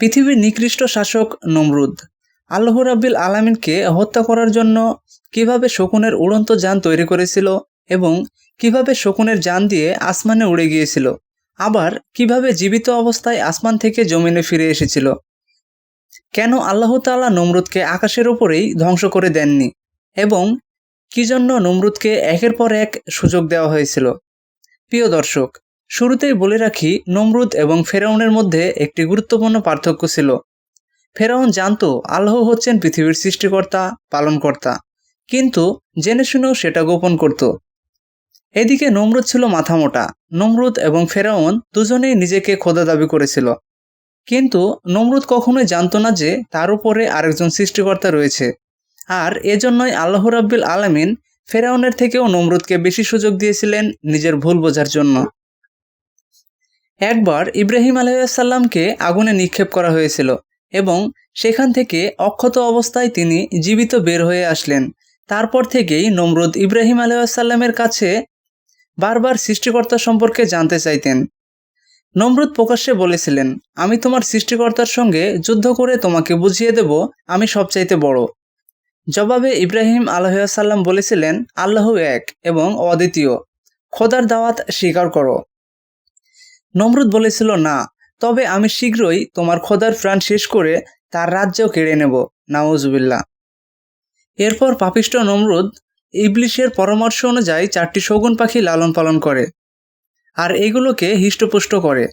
পৃথিবীর নিকৃষ্ট শাসক নমরুদ। আল্লাহ রাব্বিল আলামিনকে হত্যা করার জন্য কীভাবে শকুনের উড়ন্ত যান তৈরি করেছিল এবং কীভাবে শকুনের যান দিয়ে আসমানে উড়ে গিয়েছিল, আবার কীভাবে জীবিত অবস্থায় আসমান থেকে জমিনে ফিরে এসেছিল, কেন আল্লাহ তাআলা নমরুদকে আকাশের ওপরেই ধ্বংস করে দেননি এবং কি জন্য নমরুদকে একের পর এক সুযোগ দেওয়া হয়েছিল? প্রিয় দর্শক শুরুতেই বলে রাখি, নমরুদ এবং ফেরাউনের মধ্যে একটি গুরুত্বপূর্ণ পার্থক্য ছিল। ফেরাউন জানতো, আল্লাহ হচ্ছেন পৃথিবীর সৃষ্টিকর্তা, পালনকর্তা। কিন্তু জেনে শুনেও সেটা গোপন করত। এদিকে নমরুদ ছিল মাথামোটা নমরুদ এবং ফেরাউন দুজনেই নিজেকে খোদা দাবি করেছিল। কিন্তু নমরুদ কখনোই জানতো না যে তার উপরে আরেকজন সৃষ্টিকর্তা রয়েছে। আর এজন্যই আল্লাহ রাব্বিল আলামিন ফেরাউনের থেকেও নমরুদকে বেশি সুযোগ দিয়েছিলেন নিজের ভুল বোঝার জন্য। একবার ইব্রাহিম আলাইসাল্লামকে আগুনে নিক্ষেপ করা হয়েছিল এবং সেখান থেকে অক্ষত অবস্থায় তিনি জীবিত বের হয়ে আসলেন। তারপর থেকেই নমরুদ ইব্রাহিম আলাইসাল্লামের কাছে বারবার সৃষ্টিকর্তা সম্পর্কে জানতে চাইতেন। নমরুদ প্রকাশ্যে বলেছিলেন, আমি তোমার সৃষ্টিকর্তার সঙ্গে যুদ্ধ করে তোমাকে বুঝিয়ে দেব, আমি সবচাইতে বড়। জবাবে ইব্রাহিম আলহাসাল্লাম বলেছিলেন, আল্লাহ এক এবং অদ্বিতীয়। খোদার দাওয়াত স্বীকার করো। নমরুদ বলেছিল, না, তবে আমি শীঘ্রই তোমার খোদার প্রাণ শেষ করে তার রাজ্যও কেড়ে নেব। নাউজুবিল্লা এরপর পাপিষ্ট নমরুদ ইবলিশের পরামর্শ অনুযায়ী চারটি শগুন পাখি লালন পালন করে আর এগুলোকে হিষ্টপুষ্ট করে।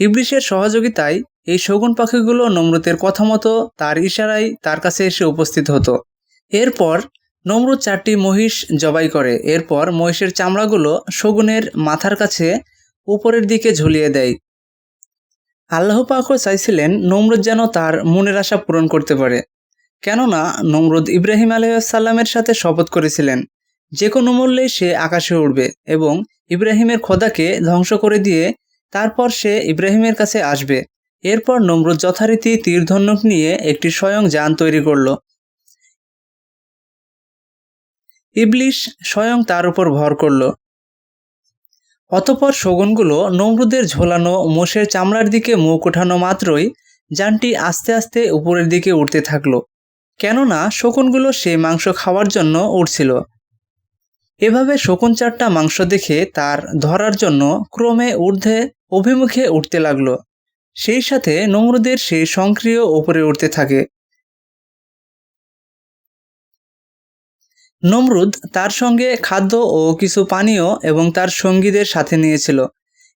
ইবলিশের সহযোগিতায় এই শগুন পাখিগুলো নমরুদের কথা মতো তার ইশারায় তার কাছে এসে উপস্থিত হতো। এরপর নমরুদ চারটি মহিষ জবাই করে। এরপর মহিষের চামড়াগুলো শগুনের মাথার কাছে উপরের দিকে ঝুলিয়ে দেয়। আল্লাহ পাকও চাইছিলেন নমরুদ যেন তার মনের আশা পূরণ করতে পারে। কেননা নমরুদ ইব্রাহিম আলহামের সাথে শপথ করেছিলেন, যে কোনো মূল্যেই সে আকাশে উঠবে এবং ইব্রাহিমের খোদাকে ধ্বংস করে দিয়ে তারপর সে ইব্রাহিমের কাছে আসবে। এরপর নমরুদ যথারীতি তীরধনুক নিয়ে একটি স্বয়ং যান তৈরি করল। ইবলিশ স্বয়ং তার উপর ভর করল। অতপর শগুনগুলো নমরুদের ঝোলানো মোষের চামড়ার দিকে মুখ ওঠানো মাত্রই যানটি আস্তে আস্তে উপরের দিকে উঠতে থাকল। কেননা শকুনগুলো সেই মাংস খাওয়ার জন্য উঠছিল এভাবে শকুন চারটা মাংস দেখে তার ধরার জন্য ক্রমে ঊর্ধ্বে অভিমুখে উঠতে লাগল। সেই সাথে নমরুদের সেই সংক্রিয় ওপরে উঠতে থাকে। নমরুদ তার সঙ্গে খাদ্য ও কিছু পানীয় এবং তার সঙ্গীদের সাথে নিয়েছিল।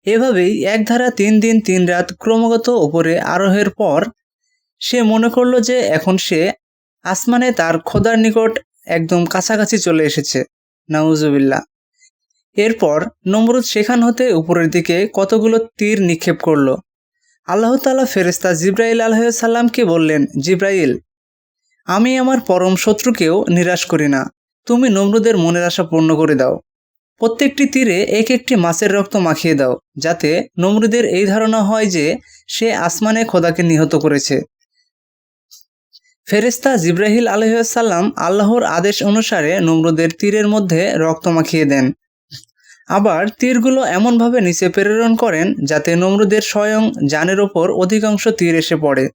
এভাবেই এক ধারা তিন দিন তিন রাত ক্রমাগত উপরে আরোহের পর সে মনে করল যে এখন সে আসমানে তার খোদার নিকট একদম কাছাকাছি চলে এসেছে। নাউজুবিল্লা এরপর নমরুদ সেখান হতে উপরের দিকে কতগুলো তীর নিক্ষেপ করল। আল্লাহ তালা ফেরেস্তা জিব্রাইল আলহামকে বললেন, জিব্রাইল, আমি আমার পরম শত্রুকেও নিরাশ করি না। তুমি নমরুদের মনের আশা পূর্ণ করে দাও। প্রত্যেকটি তীরে এক একটি মাছের রক্ত মাখিয়ে দাও, যাতে নমরুদের এই ধারণা হয় যে সে আসমানে খোদাকে নিহত করেছে। ফেরেস্তা জিব্রাহিল আলহাম আল্লাহর আদেশ অনুসারে নমরুদের তীরের মধ্যে রক্ত মাখিয়ে দেন। আবার তীরগুলো এমনভাবে নিচে প্রেরণ করেন যাতে নমরুদের স্বয়ং যানের ওপর অধিকাংশ তীর এসে পড়ে।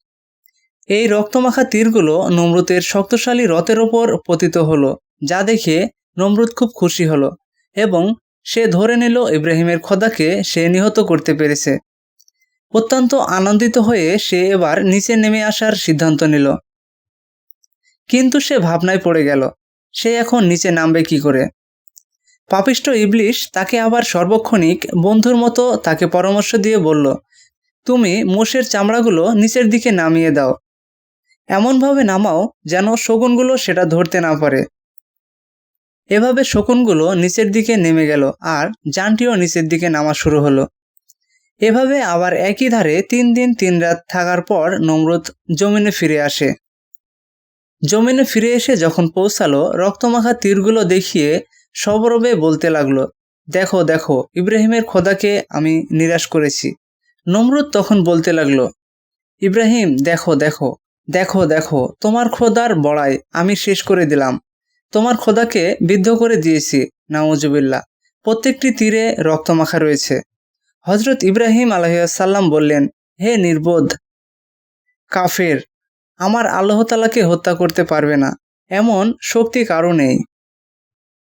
এই রক্তমাখা তীরগুলো নমরুদের শক্তশালী রথের ওপর পতিত হলো। যা দেখে নমরুদ খুব খুশি হলো এবং সে ধরে নিল ইব্রাহিমের খোদাকে সে নিহত করতে পেরেছে। অত্যন্ত আনন্দিত হয়ে সে এবার নিচে নেমে আসার সিদ্ধান্ত নিল। কিন্তু সে ভাবনায় পড়ে গেল, সে এখন নিচে নামবে কি করে? পাপিষ্ট ইবলিশ তাকে আবার সর্বক্ষণিক বন্ধুর মতো তাকে পরামর্শ দিয়ে বলল, তুমি মোষের চামড়াগুলো নিচের দিকে নামিয়ে দাও। এমনভাবে নামাও যেন শগুনগুলো সেটা ধরতে না পারে। এভাবে শকুনগুলো নিচের দিকে নেমে গেল আর যানটিও নিচের দিকে নামা শুরু হলো। এভাবে আবার একই ধারে তিন দিন তিন রাত থাকার পর নমরুদ জমিনে ফিরে আসে। জমিনে ফিরে এসে যখন পৌঁছালো, রক্তমাখা তীরগুলো দেখিয়ে সবরবে বলতে লাগল, দেখো দেখো, ইব্রাহিমের খোদাকে আমি নিরাশ করেছি। নমরুদ তখন বলতে লাগল, ইব্রাহিম, দেখো দেখো দেখো দেখো, তোমার খোদার বড়াই আমি শেষ করে দিলাম। তোমার খোদাকে বিদ্ধ করে দিয়েছি নাউজুবিল্লা প্রত্যেকটি তীরে রক্তমাখা রয়েছে। হজরত ইব্রাহিম আলহাসাল্লাম বললেন, হে নির্বোধ কাফের, আমার আল্লাহ তালাকে হত্যা করতে পারবে না। এমন শক্তি কারও নেই।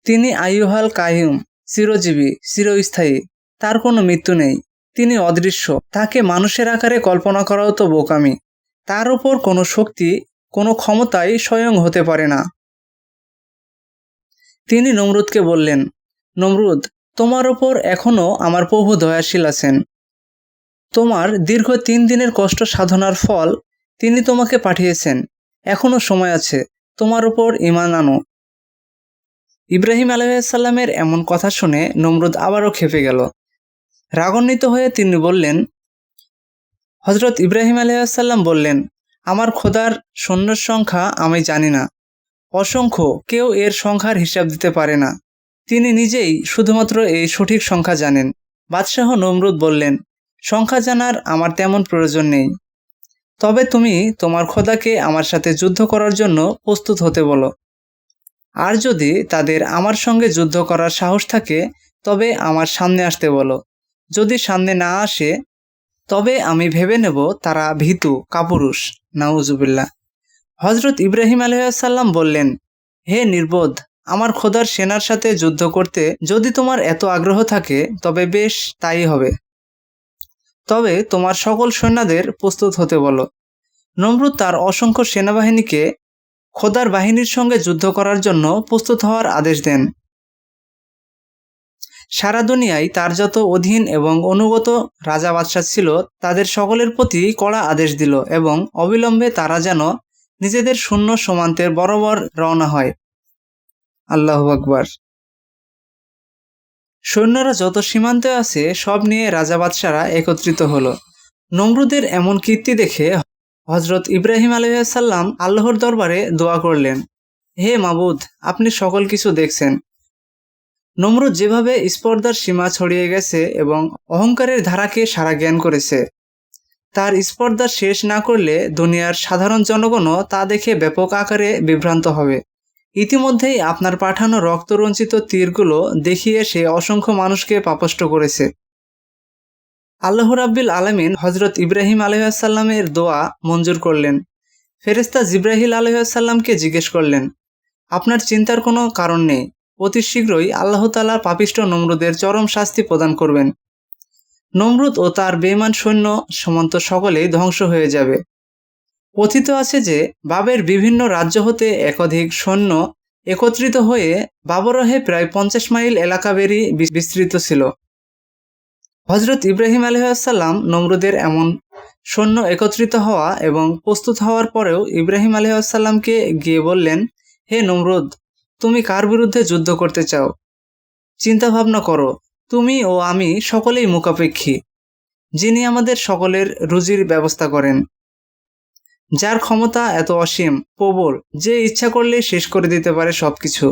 তিনি আইয়ুহাল কাহিম, চিরজীবী, চিরস্থায়ী, তার কোনো মৃত্যু নেই। তিনি অদৃশ্য, তাকে মানুষের আকারে কল্পনা করাও তো বোকামি। তার উপর কোনো শক্তি, কোনো ক্ষমতাই স্বয়ং হতে পারে না। তিনি নমরুদকে বললেন, নমরুদ, তোমার ওপর এখনও আমার প্রভু দয়াশীল আছেন। তোমার দীর্ঘ তিন দিনের কষ্ট সাধনার ফল তিনি তোমাকে পাঠিয়েছেন। এখনও সময় আছে, তোমার ওপর ইমান আনো। ইব্রাহিম আলহামের এমন কথা শুনে নমরুদ আবারও খেপে গেল। রাগান্বিত হয়ে তিনি বললেন হজরত ইব্রাহিম আলহাম বললেন, আমার খোদার সৈন্যর সংখ্যা আমি জানি না। অসংখ্য, কেউ এর সংখ্যার হিসাব দিতে পারে না। তিনি নিজেই শুধুমাত্র এই সঠিক সংখ্যা জানেন। বাদশাহ নমরুদ বললেন, সংখ্যা জানার আমার তেমন প্রয়োজন নেই। তবে তুমি তোমার খোদাকে আমার সাথে যুদ্ধ করার জন্য প্রস্তুত হতে বলো। আর যদি তাদের আমার সঙ্গে যুদ্ধ করার সাহস থাকে, তবে আমার সামনে আসতে বলো। যদি সামনে না আসে, তবে আমি ভেবে নেব তারা ভীতু, কাপুরুষ। নাউজুবিল্লা হজরত ইব্রাহিম আলহাম বললেন, হে নির্বোধ, আমার খোদার সেনার সাথে যুদ্ধ করতে যদি তোমার এত আগ্রহ থাকে, তবে বেশ, তাই হবে। তবে তোমার সকল সৈন্যদের প্রস্তুত হতে বলো। নমরুদ তার অসংখ্য সেনাবাহিনীকে খোদার বাহিনীর সঙ্গে যুদ্ধ করার জন্য প্রস্তুত হওয়ার আদেশ দেন। সারা দুনিয়ায় তার যত অধীন এবং অনুগত রাজা বাদশাহ ছিল, তাদের সকলের প্রতি কড়া আদেশ দিল এবং অবিলম্বে তারা যেন নিজেদের শূন্য সমান্তের বরাবর রওনা হয়। আল্লাহ আকবর। সৈন্যরা যত সীমান্তে আছে, সব নিয়ে রাজা বাদশারা একত্রিত হলো। নমরুদের এমন কীর্তি দেখে হজরত ইব্রাহিম আলহাম আল্লাহর দরবারে দোয়া করলেন, হে মাবুদ, আপনি সকল কিছু দেখছেন। নমরুদ যেভাবে স্পর্ধার সীমা ছড়িয়ে গেছে এবং অহংকারের ধারাকে সারা জ্ঞান করেছে তার স্পর্ধা শেষ না করলে দুনিয়ার সাধারণ জনগণও তা দেখে ব্যাপক আকারে বিভ্রান্ত হবে। ইতিমধ্যেই আপনার পাঠানো রক্তরঞ্চিত তীরগুলো দেখিয়ে সে অসংখ্য মানুষকে পাপষ্ট করেছে। আল্লাহ রাব্বিল আলমিন হজরত ইব্রাহিম আলহাসাল্লামের দোয়া মঞ্জুর করলেন। ফেরেস্তা জিব্রাহিল আলহাসাল্লামকে জিজ্ঞেস করলেন, আপনার চিন্তার কোনো কারণ নেই। অতি শীঘ্রই আল্লাহ তালা পাপিষ্ট নমরুদের চরম শাস্তি প্রদান করবেন। নমরুদ ও তার বেমান সৈন্য সমান্ত সকলেই ধ্বংস হয়ে যাবে। কথিত আছে যে, বাবের বিভিন্ন রাজ্য হতে একাধিক সৈন্য একত্রিত হয়ে বাবরহে প্রায় পঞ্চাশ মাইল এলাকা বেরিয়ে বিস্তৃত ছিল। হজরত ইব্রাহিম আলহাম নমরুদের এমন সৈন্য একত্রিত হওয়া এবং প্রস্তুত হওয়ার পরেও ইব্রাহিম আলহামকে গিয়ে বললেন, হে নমরুদ, তুমি কার বিরুদ্ধে যুদ্ধ করতে চাও? চিন্তা ভাবনা করো। তুমি ও আমি সকলেই মুখাপেক্ষী, যিনি আমাদের সকলের রুজির ব্যবস্থা করেন। যার ক্ষমতা এত অসীম, প্রবল, যে ইচ্ছা করলে শেষ করে দিতে পারে সবকিছু।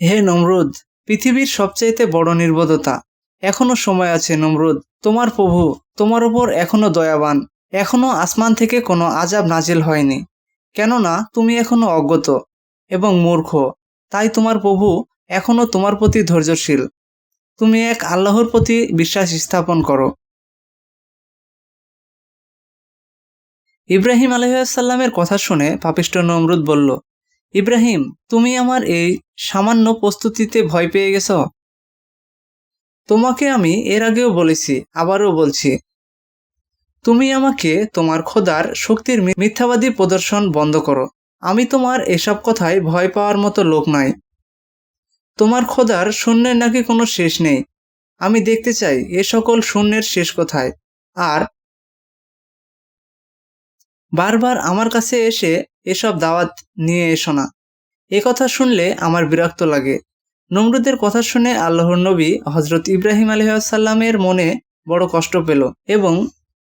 হে নমরুদ, পৃথিবীর সবচাইতে বড় নির্বোধতা। এখনও সময় আছে নমরুদ, তোমার প্রভু, তোমার ওপর এখনও দয়াবান, এখনও আসমান থেকে কোনো আজাব নাজিল হয়নি। কেননা তুমি এখনও অজ্ঞত এবং মূর্খ, তাই তোমার প্রভু এখনও তোমার প্রতি ধৈর্যশীল। তুমি এক আল্লাহর প্রতি বিশ্বাস স্থাপন করো। ইব্রাহিম আলহামের কথা শুনে পাপিষ্ট নমরুদ বলল, ইব্রাহিম, তুমি আমার এই সামান্য প্রস্তুতিতে ভয় পেয়ে গেছ? তোমাকে আমি এর আগেও বলেছি, আবারও বলছি, তুমি আমাকে তোমার খোদার শক্তির মিথ্যাবাদী প্রদর্শন বন্ধ করো। আমি তোমার এসব কথায় ভয় পাওয়ার মতো লোক নয়। তোমার খোদার শূন্যের নাকি কোনো শেষ নেই? আমি দেখতে চাই এ সকল শূন্যের শেষ কোথায়। আর বারবার আমার কাছে এসে এসব দাওয়াত নিয়ে এসো না। এ কথা শুনলে আমার বিরক্ত লাগে। নমরুদের কথা শুনে আল্লাহর নবী হজরত ইব্রাহিম আলহাসাল্লামের মনে বড় কষ্ট পেল এবং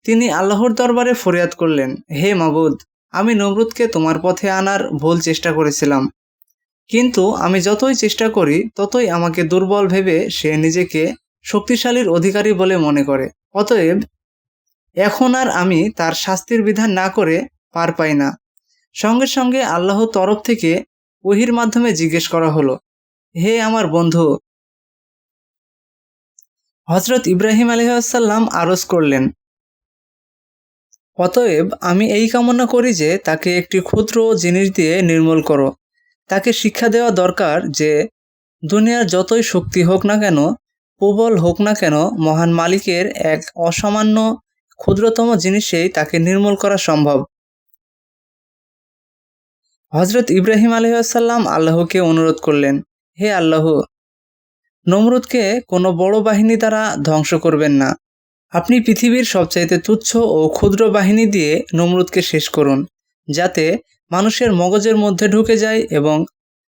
তিনি আল্লাহর দরবারে ফরিয়াদ করলেন, হে মাবুদ, আমি নমরুদকে তোমার পথে আনার ভুল চেষ্টা করেছিলাম। কিন্তু আমি যতই চেষ্টা করি, ততই আমাকে দুর্বল ভেবে সে নিজেকে শক্তিশালীর অধিকারী বলে মনে করে। অতএব, এখন আর আমি তার শাস্তির বিধান না করে পার পাই না। সঙ্গে সঙ্গে আল্লাহ তরফ থেকে ওহির মাধ্যমে জিজ্ঞেস করা হলো, হে আমার বন্ধু হজরত ইব্রাহিম আলহাসাল্লাম আরজ করলেন। অতএব, আমি এই কামনা করি যে তাকে একটি ক্ষুদ্র জিনিস দিয়ে নির্মূল করো। তাকে শিক্ষা দেওয়া দরকার যে, দুনিয়ার যতই শক্তি হোক না কেন, প্রবল হোক না কেন, মহান মালিকের এক অসামান্য, ক্ষুদ্রতম জিনিসেই তাকে নির্মূল করা সম্ভব। হজরত ইব্রাহিম আলহাম আল্লাহকে অনুরোধ করলেন, হে আল্লাহ, নমরুদকে কোনো বড় বাহিনী দ্বারা ধ্বংস করবেন না। আপনি পৃথিবীর সবচাইতে তুচ্ছ ও ক্ষুদ্র বাহিনী দিয়ে নমরুদকে শেষ করুন, যাতে মানুষের মগজের মধ্যে ঢুকে যায় এবং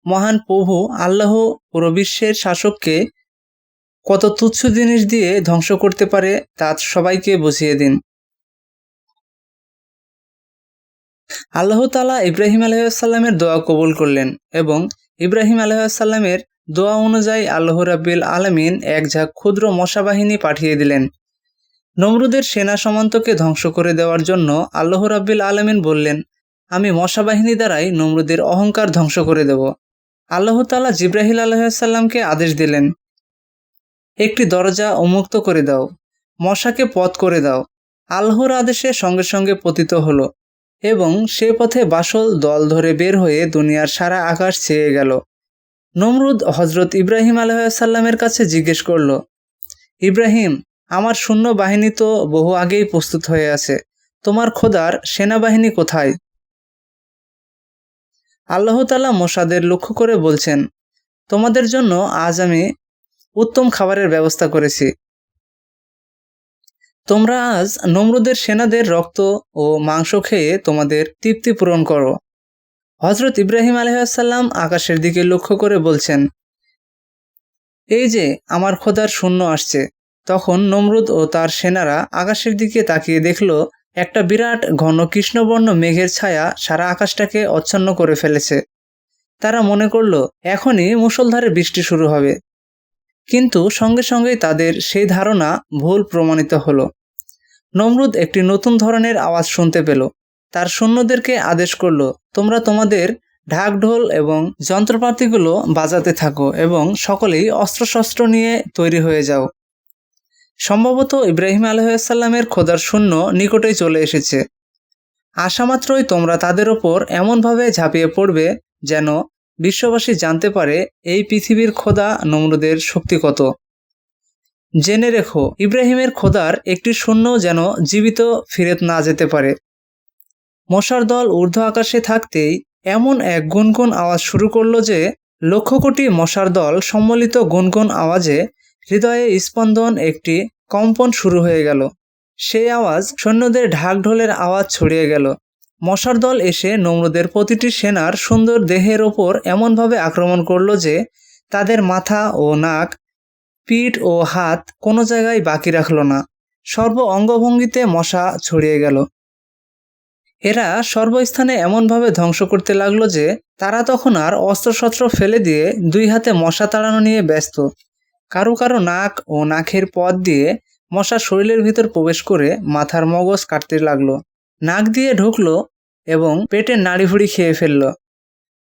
মহান প্রভু আল্লাহ পুরো বিশ্বের শাসককে কত তুচ্ছ জিনিস দিয়ে ধ্বংস করতে পারে, তা সবাইকে বুঝিয়ে দিন। আল্লাহ তালা ইব্রাহিম আলহামের দোয়া কবুল করলেন এবং ইব্রাহিম আলহামের দোয়া অনুযায়ী আল্লাহ রাব্বিল আলমিন এক ঝাঁক ক্ষুদ্র মশাবাহিনী পাঠিয়ে দিলেন। নমরুদের সেনা সমান্তকে ধ্বংস করে দেওয়ার জন্য আল্লাহ রাব্বিল আলমিন বললেন আমি মশা বাহিনী দ্বারাই নমরুদের অহংকার ধ্বংস করে দেব। আল্লাহ তালা জিব্রাহিল আলহামকে আদেশ দিলেন, একটি দরজা উন্মুক্ত করে দাও, মশাকে পথ করে দাও। আল্লাহর আদেশে সঙ্গে সঙ্গে পতিত হলো এবং সে পথে বাসল দল ধরে বের হয়ে দুনিয়ার সারা আকাশ ছেয়ে গেল। নমরুদ হজরত ইব্রাহিম আলহামের কাছে জিজ্ঞেস করল, ইব্রাহিম, আমার শূন্য বাহিনী তো বহু আগেই প্রস্তুত হয়ে আছে। তোমার খোদার সেনাবাহিনী কোথায়? আল্লাহ তালা মোসাদের লক্ষ্য করে বলছেন, তোমাদের জন্য আজ আমি উত্তম খাবারের ব্যবস্থা করেছি। তোমরা আজ নমরুদের সেনাদের রক্ত ও মাংস খেয়ে তোমাদের তৃপ্তি পূরণ করো। হজরত ইব্রাহিম আলহাম আকাশের দিকে লক্ষ্য করে বলছেন, এই যে আমার খোদার শূন্য আসছে। তখন নমরুদ ও তার সেনারা আকাশের দিকে তাকিয়ে দেখল একটা বিরাট ঘন কৃষ্ণবর্ণ মেঘের ছায়া সারা আকাশটাকে অচ্ছন্ন করে ফেলেছে। তারা মনে করল, এখনই মুসলধারে বৃষ্টি শুরু হবে। কিন্তু সঙ্গে সঙ্গেই তাদের সেই ধারণা ভুল প্রমাণিত হলো। নমরুদ একটি নতুন ধরনের আওয়াজ শুনতে পেল। তার সৈন্যদেরকে আদেশ করল, তোমরা তোমাদের ঢাকঢোল এবং যন্ত্রপাতিগুলো বাজাতে থাকো এবং সকলেই অস্ত্রশস্ত্র নিয়ে তৈরি হয়ে যাও। সম্ভবত ইব্রাহিম আলহামের খোদার শূন্য নিকটেই চলে এসেছে। আসামাত্রই তোমরা তাদের ওপর এমনভাবে ঝাঁপিয়ে পড়বে যেন বিশ্ববাসী জানতে পারে এই পৃথিবীর খোদা নমরুদের শক্তি কত। জেনে রেখো, ইব্রাহিমের খোদার একটি শূন্য যেন জীবিত ফিরত না যেতে পারে। মশার দল ঊর্ধ্ব আকাশে থাকতেই এমন এক গুনগুন আওয়াজ শুরু করল যে লক্ষ কোটি মশার দল সম্মিলিত গুনগুন আওয়াজে হৃদয়ে স্পন্দন একটি কম্পন শুরু হয়ে গেল। সেই আওয়াজ সৈন্যদের ঢাকঢোলের আওয়াজ ছড়িয়ে গেল। মশার দল এসে নমরুদের প্রতিটি সেনার সুন্দর দেহের ওপর এমনভাবে আক্রমণ করল যে তাদের মাথা ও নাক, পিঠ ও হাত কোনো জায়গায় বাকি রাখল না। সর্ব অঙ্গভঙ্গিতে মশা ছড়িয়ে গেল। এরা সর্বস্থানে এমনভাবে ধ্বংস করতে লাগল যে তারা তখন আর অস্ত্রশস্ত্র ফেলে দিয়ে দুই হাতে মশা তাড়ানো নিয়ে ব্যস্ত। কারও কারও নাক ও নাকের পথ দিয়ে মশা শরীরের ভিতর প্রবেশ করে মাথার মগজ কাটতে লাগল। নাক দিয়ে ঢুকলো এবং পেটের নাড়িভুড়ি খেয়ে ফেলল।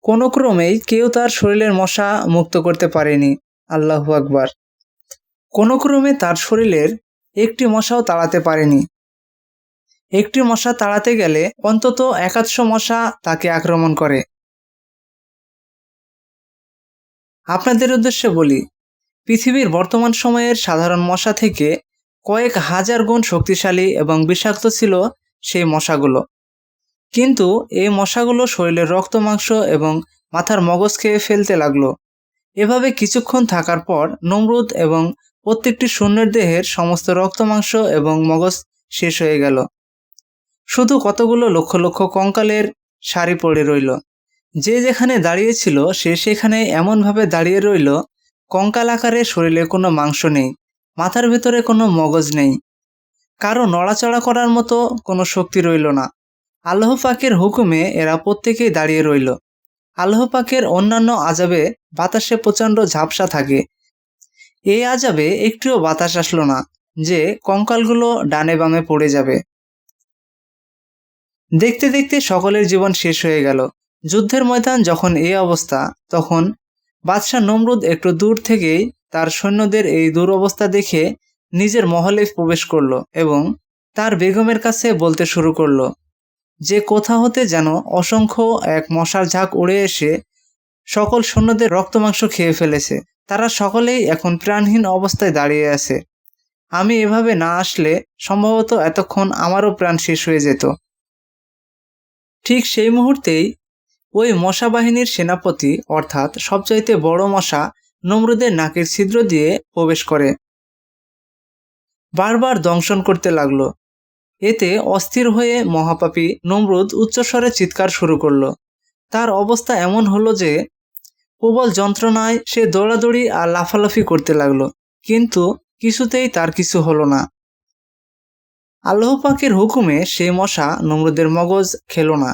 কোনো ক্রমেই কেউ তার শরীরের মশা মুক্ত করতে পারেনি। আল্লাহ আকবার। কোনো ক্রমে তার শরীরের একটি মশাও তাড়াতে পারেনি। একটি মশা তাড়াতে গেলে অন্তত একাদশো মশা তাকে আক্রমণ করে। আপনাদের উদ্দেশ্যে বলি পৃথিবীর বর্তমান সময়ের সাধারণ মশা থেকে কয়েক হাজার গুণ শক্তিশালী এবং বিষাক্ত ছিল সেই মশাগুলো। কিন্তু এই মশাগুলো শরীরের রক্ত, মাংস এবং মাথার মগজ খেয়ে ফেলতে লাগল। এভাবে কিছুক্ষণ থাকার পর নমরুদ এবং প্রত্যেকটি শূন্যের দেহের সমস্ত রক্ত, মাংস এবং মগজ শেষ হয়ে গেল। শুধু কতগুলো লক্ষ লক্ষ কঙ্কালের শাড়ি পড়ে রইল। যে যেখানে দাঁড়িয়েছিল সে সেখানে এমনভাবে দাঁড়িয়ে রইল কঙ্কাল আকারে শরীরে কোনো মাংস নেই, মাথার ভেতরে কোনো মগজ নেই। কারও নড়াচড়া করার মতো কোনো শক্তি রইল না। আল্লাহ পাকের হুকুমে এরা প্রত্যেকেই দাঁড়িয়ে রইল। আল্লাহ পাকের অন্যান্য আজাবে বাতাসে প্রচণ্ড ঝাপসা থাকে। এই আজাবে একটিও বাতাস আসলো না, যে কঙ্কালগুলো ডানে বামে পড়ে যাবে। দেখতে দেখতে সকলের জীবন শেষ হয়ে গেল। যুদ্ধের ময়দান যখন এই অবস্থা, তখন বাদশাহ নমরুদ একটু দূর থেকেই তার সৈন্যদের এই দুরবস্থা দেখে নিজের মহলে প্রবেশ করল এবং তার বেগমের কাছে বলতে শুরু করল, যে কোথা হতে যেন অসংখ্য এক মশার ঝাঁক উড়ে এসে সকল সৈন্যদের রক্তমাংস খেয়ে ফেলেছে। তারা সকলেই এখন প্রাণহীন অবস্থায় দাঁড়িয়ে আছে। আমি এভাবে না আসলে সম্ভবত এতক্ষণ আমারও প্রাণ শেষ হয়ে যেত। ঠিক সেই মুহূর্তেই ওই মশা বাহিনীর সেনাপতি, অর্থাৎ সবচাইতে বড় মশা, নমরুদের নাকের ছিদ্র দিয়ে প্রবেশ করে। বারবার দংশন করতে লাগল। এতে অস্থির হয়ে মহাপাপী নমরুদ উচ্চস্বরে চিৎকার শুরু করল। তার অবস্থা এমন হলো যে, প্রবল যন্ত্রণায় সে দৌড়াদৌড়ি আর লাফালাফি করতে লাগল, কিন্তু কিছুতেই তার কিছু হলো না। আল্লাহ পাকের হুকুমে সেই মশা নমরুদের মগজ খেলো না।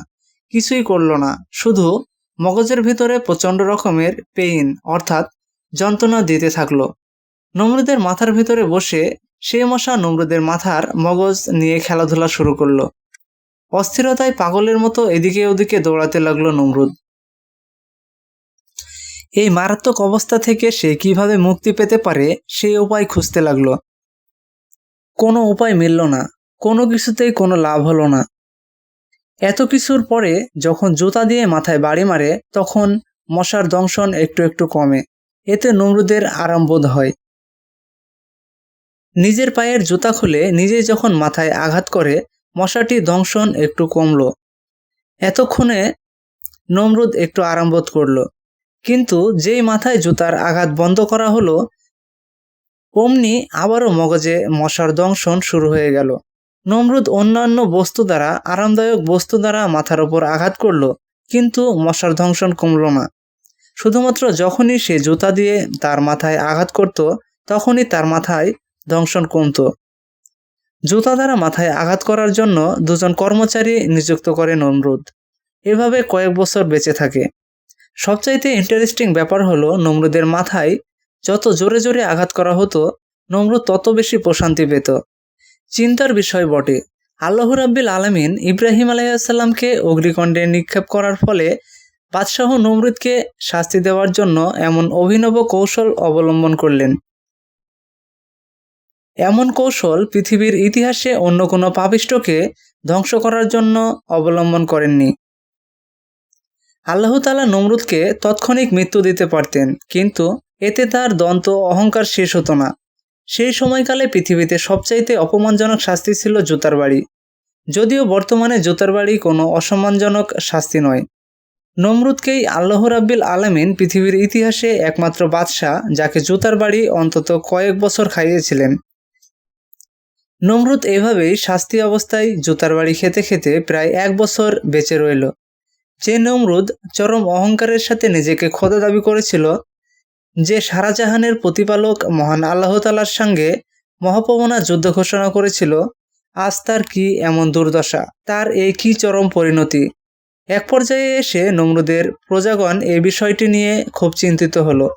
কিছুই করল না। শুধু মগজের ভিতরে প্রচণ্ড রকমের পেইন অর্থাৎ যন্ত্রণা দিতে থাকল। নমরুদের মাথার ভিতরে বসে সেই মশা নমরুদের মাথার মগজ নিয়ে খেলাধুলা শুরু করল। অস্থিরতায় পাগলের মতো এদিকে ওদিকে দৌড়াতে লাগল নমরুদ। এই মারাত্মক অবস্থা থেকে সে কীভাবে মুক্তি পেতে পারে সেই উপায় খুঁজতে লাগল। কোনো উপায় মিলল না। কোনো কিছুতেই কোনো লাভ হলো না। এত কিছুর পরে যখন জুতা দিয়ে মাথায় বাড়ি মারে, তখন মশার দংশন একটু একটু কমে। এতে নমরুদের আরাম বোধ হয়। নিজের পায়ের জুতা খুলে নিজেই যখন মাথায় আঘাত করে মশাটি দংশন একটু কমল। এতক্ষণে নমরুদ একটু আরাম বোধ করল। কিন্তু যেই মাথায় জুতার আঘাত বন্ধ করা হলো, অমনি আবারও মগজে মশার দংশন শুরু হয়ে গেল। নমরুদ অন্যান্য বস্তু দ্বারা, আরামদায়ক বস্তু দ্বারা মাথার ওপর আঘাত করল, কিন্তু মশার ধ্বংসন কমল না। শুধুমাত্র যখনই সে জুতা দিয়ে তার মাথায় আঘাত করত, তখনই তার মাথায় দংশন কমত। জুতা দ্বারা মাথায় আঘাত করার জন্য দুজন কর্মচারী নিযুক্ত করে নমরুদ। এভাবে কয়েক বছর বেঁচে থাকে। সবচাইতে ইন্টারেস্টিং ব্যাপার হলো, নমরুদের মাথায় যত জোরে জোরে আঘাত করা হতো, নমরুদ তত বেশি প্রশান্তি পেত। চিন্তার বিষয় বটে। আল্লাহ রাব্বিল আলমিন ইব্রাহিম আলাইসাল্লামকে অগ্নিকণ্ডে নিক্ষেপ করার ফলে বাদশাহ নমরুদকে শাস্তি দেওয়ার জন্য এমন অভিনব কৌশল অবলম্বন করলেন। এমন কৌশল পৃথিবীর ইতিহাসে অন্য কোনো পাপিষ্টকে ধ্বংস করার জন্য অবলম্বন করেননি। আল্লাহ তালা নমরুদকে তৎক্ষণিক মৃত্যু দিতে পারতেন, কিন্তু এতে তার দন্ত অহংকার শেষ হতো না। সেই সময়কালে পৃথিবীতে সবচাইতে অপমানজনক শাস্তি ছিল জুতার বাড়ি। যদিও বর্তমানে জুতার বাড়ি কোনো অসম্মানজনক শাস্তি নয়। নমরুদকেই আল্লাহ রাব্বিল আলমিন পৃথিবীর ইতিহাসে একমাত্র বাদশাহ যাকে জুতার বাড়ি অন্তত কয়েক বছর খাইয়েছিলেন। নমরুদ এভাবেই শাস্তি অবস্থায় জুতার বাড়ি খেতে খেতে প্রায় এক বছর বেঁচে রইল। যে নমরুদ চরম অহংকারের সাথে নিজেকে খোদা দাবি করেছিল যে সারাজাহানের প্রতিপালক মহান আল্লাহ তালার সঙ্গে মহাপবনা যুদ্ধ ঘোষণা করেছিল, আজ তার কি এমন দুর্দশা? তার এই কি চরম পরিণতি? এক পর্যায়ে এসে নমরুদের প্রজাগণ এই বিষয়টি নিয়ে খুব চিন্তিত হলো।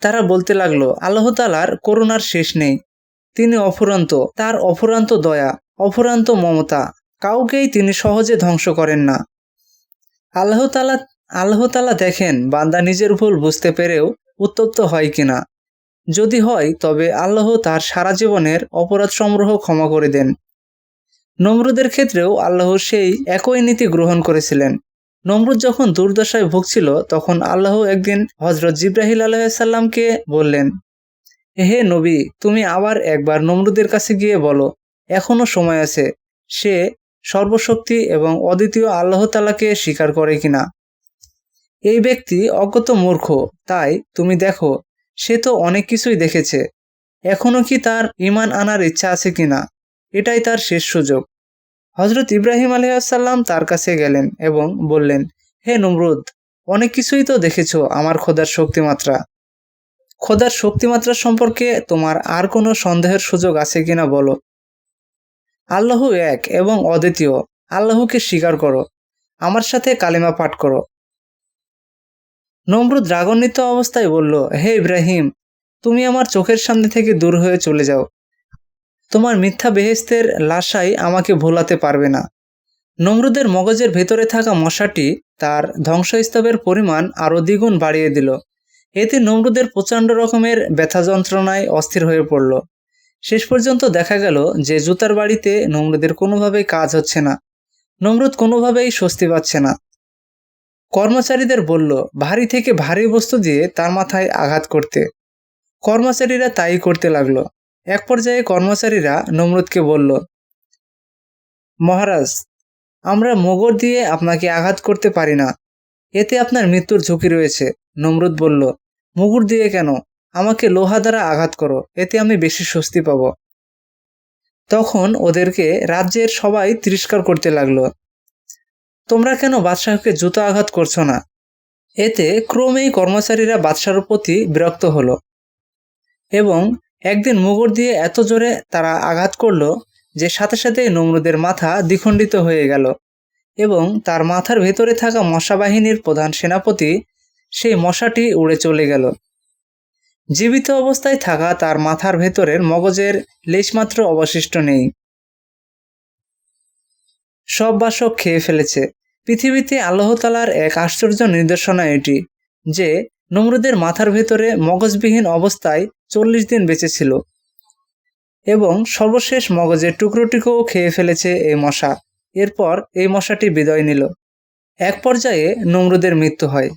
তারা বলতে লাগল, আল্লাহ তালার করুণার শেষ নেই। তিনি অফুরান্ত, তার অফুরান্ত দয়া, অফুরান্ত মমতা, কাউকেই তিনি সহজে ধ্বংস করেন না। আল্লাহ তালা আল্লাহ তালা দেখেন, বান্দা নিজের ভুল বুঝতে পেরেও উত্তপ্ত হয় কিনা। যদি হয়, তবে আল্লাহ তার সারা জীবনের অপরাধ সংগ্রহ ক্ষমা করে দেন। নমরুদের ক্ষেত্রেও আল্লাহ সেই একই নীতি গ্রহণ করেছিলেন। নমরুদ যখন দুর্দশায় ভুগছিল, তখন আল্লাহ একদিন হজরত জিব্রাহিল আলাইসাল্লামকে বললেন হে নবী, তুমি আবার একবার নমরুদের কাছে গিয়ে বলো এখনও সময় আছে, সে সর্বশক্তি এবং অদ্বিতীয় আল্লাহ তালাকে স্বীকার করে কিনা? এই ব্যক্তি অজ্ঞত মূর্খ। তাই তুমি দেখো, সে তো অনেক কিছুই দেখেছে। এখনও কি তার ইমান আনার ইচ্ছা আছে কিনা? এটাই তার শেষ সুযোগ। হজরত ইব্রাহিম আলহাসাল্লাম তার কাছে গেলেন এবং বললেন, হে নমরুদ, অনেক কিছুই তো দেখেছ আমার খোদার শক্তিমাত্রা। খোদার শক্তিমাত্রা সম্পর্কে তোমার আর কোনো সন্দেহের সুযোগ আছে কিনা বলো। আল্লাহ এক এবং অদ্বিতীয়। আল্লাহকে স্বীকার করো। আমার সাথে কালিমা পাঠ করো। নমরুদ রাগান্বিত অবস্থায় বলল, হে ইব্রাহিম, তুমি আমার চোখের সামনে থেকে দূর হয়ে চলে যাও। তোমার মিথ্যা বেহেস্তের লাশাই আমাকে ভোলাতে পারবে না। নমরুদের মগজের ভেতরে থাকা মশাটি তার ধ্বংসস্তবের পরিমাণ আরও দ্বিগুণ বাড়িয়ে দিল। এতে নমরুদের প্রচণ্ড রকমের ব্যথা যন্ত্রণায় অস্থির হয়ে পড়ল। শেষ পর্যন্ত দেখা গেল যে জুতার বাড়িতে নমরুদের কোনোভাবেই কাজ হচ্ছে না। নমরুদ কোনোভাবেই স্বস্তি পাচ্ছে না। কর্মচারীদের বলল, ভারী থেকে ভারী বস্তু দিয়ে তার মাথায় আঘাত করতে। কর্মচারীরা তাই করতে লাগল। এক পর্যায়ে কর্মচারীরা নমরুদকে বলল, মহারাজ, আমরা মোগর দিয়ে আপনাকে আঘাত করতে পারি না। এতে আপনার মৃত্যুর ঝুঁকি রয়েছে। নমরুদ বলল, মুগুর দিয়ে কেন? আমাকে লোহা দ্বারা আঘাত করো, এতে আমি বেশি স্বস্তি পাব। তখন ওদেরকে রাজ্যের সবাই তিরস্কার করতে লাগল। তোমরা কেন বাদশাহকে জুতো আঘাত করছ না? এতে ক্রমেই কর্মচারীরা বাদশার প্রতি বিরক্ত হলো এবং একদিন মুগুর দিয়ে এত জোরে তারা আঘাত করল যে সাথে সাথে নমরুদের মাথা দ্বিখণ্ডিত হয়ে গেল এবং তার মাথার ভেতরে থাকা মশা বাহিনীর প্রধান সেনাপতি সেই মশাটি উড়ে চলে গেল। জীবিত অবস্থায় থাকা তার মাথার ভেতরের মগজের লেশমাত্র অবশিষ্ট নেই। সব বাসক খেয়ে ফেলেছে। পৃথিবীতে আল্লাহতালার এক আশ্চর্য নির্দেশনা এটি, যে নমরুদের মাথার ভেতরে মগজবিহীন অবস্থায় চল্লিশ দিন বেঁচে ছিল এবং সর্বশেষ মগজের টুকরোটিকেও খেয়ে ফেলেছে এই মশা। এরপর এই মশাটি বিদায় নিল। এক পর্যায়ে নমরুদের মৃত্যু হয়।